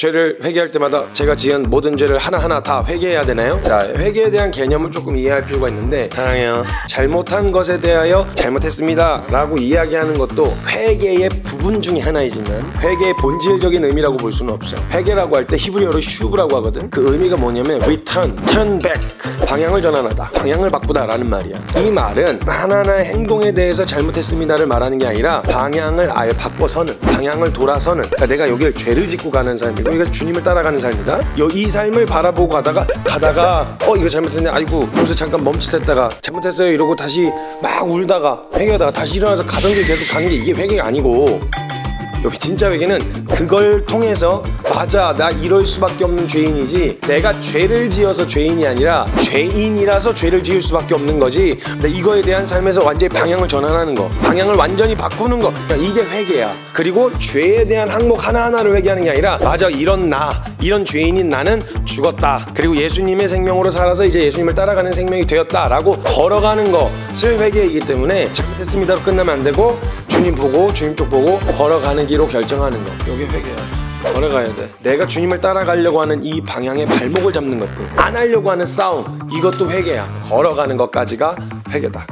죄를 회개할 때마다 제가 지은 모든 죄를 하나하나 다 회개해야 되나요? 자, 회개에 대한 개념을 조금 이해할 필요가 있는데 사랑해요. 잘못한 것에 대하여 잘못했습니다 라고 이야기하는 것도 회개의 부분 중에 하나이지만 회개의 본질적인 의미라고 볼 수는 없어. 회개라고 할 때 히브리어로 슈브라고 하거든. 그 의미가 뭐냐면 return, turn back, 방향을 전환하다, 방향을 바꾸다 라는 말이야. 이 말은 하나하나의 행동에 대해서 잘못했습니다를 말하는 게 아니라 방향을 아예 바꿔서는, 방향을 돌아서는. 그러니까 내가 여기를 죄를 짓고 가는 삶이 고 이거 주님을 따라가는 삶이다. 여- 이 삶을 바라보고 가다가 가다가 어 이거 잘못했네. 아이고 여기서 잠깐 멈칫했다가 잘못했어요 이러고 다시 막 울다가 회개하다가 다시 일어나서 가던 길 계속 가는 게 이게 회개가 아니고 여기 진짜 회개는 그걸 통해서 맞아 나 이럴 수밖에 없는 죄인이지 내가 죄를 지어서 죄인이 아니라 죄인이라서 죄를 지을 수밖에 없는 거지. 근데 이거에 대한 삶에서 완전히 방향을 전환하는 거 방향을 완전히 바꾸는 거. 그러니까 이게 회개야. 그리고 죄에 대한 항목 하나하나를 회개하는 게 아니라 맞아 이런 나 이런 죄인인 나는 죽었다. 그리고 예수님의 생명으로 살아서 이제 예수님을 따라가는 생명이 되었다라고 걸어가는 것을 회개이기 때문에 잘못했습니다로 끝나면 안 되고 주님 보고 주님 쪽 보고 걸어가는 길로 결정하는 거. 여기 회개야 걸어가야 돼. 내가 주님을 따라가려고 하는 이 방향의 발목을 잡는 것들. 안 하려고 하는 싸움. 이것도 회개야. 걸어가는 것까지가 회개다